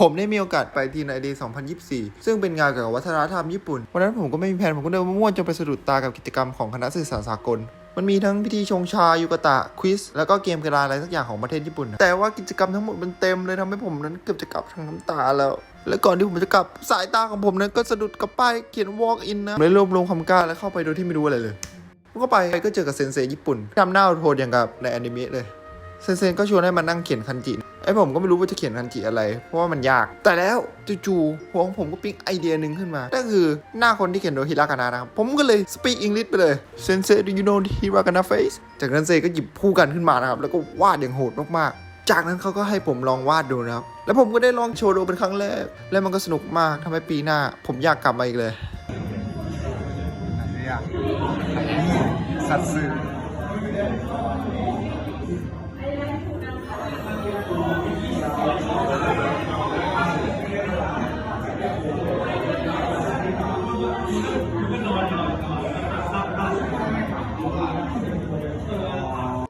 ผมได้มีโอกาสไปทีในดี2024 ซึ่งเป็นงานเกี่ยวกับวัฒนธรรมญี่ปุ่น วันนั้นผมก็ไม่มีแผนผมก็เดินมั่วๆจนไปสะดุดตากับกิจกรรมของคณะสื่อสารสากลมันมีทั้งพิธีชงชายุกะตะควิสแล้วก็เกมกีฬาอะไรสักอย่างของประเทศญี่ปุ่นนะแต่ว่ากิจกรรมทั้งหมดมันเต็มเลยทำให้ผมนั้นเกือบจะกลับทางน้ำตาแล้ว และก่อนที่ผมจะกลับสายตาของผมนั้นก็สะดุดกับป้ายเขียน walk in นะเลยรวบรวมความกล้าและเข้าไปโดยที่ไม่รู้อะไรเลยผมก็ไปก็เจอกับเซนเซญี่ปุ่นทำหน้าโทษอย่างกับในอนิเมะเลย เซนเซก็ชวนให้มานั่งเขียนคันจิ อ้ผมก็ไม่รู้ว่าจะเขียนคันจิอะไร เพราะว่ามันยาก แต่แล้วจู่ๆหัวของผมก็ปิ๊งไอเดียหนึ่งขึ้นมานั่นคือหน้าคนที่เขียนโดยฮิรากานะครับ ผมก็เลยสปีกอังกฤษไปเลย Sense you ร์ดูยูโ Hira Kana face จากนั้นเซก็หยิบคู่กันขึ้นมานะครับ แล้วก็วาดอย่างโหดมากๆ จากนั้นเขาก็ให้ผมลองวาดดูนะครับ แล้วผมก็ได้ลองโชว์ดูเป็นครั้งแรก และมันก็สนุกมากทำให้ปีหน้า ผมอยากกลับมาอีกเลยสัตว์ 你们你们怎么你们你们怎么来来来来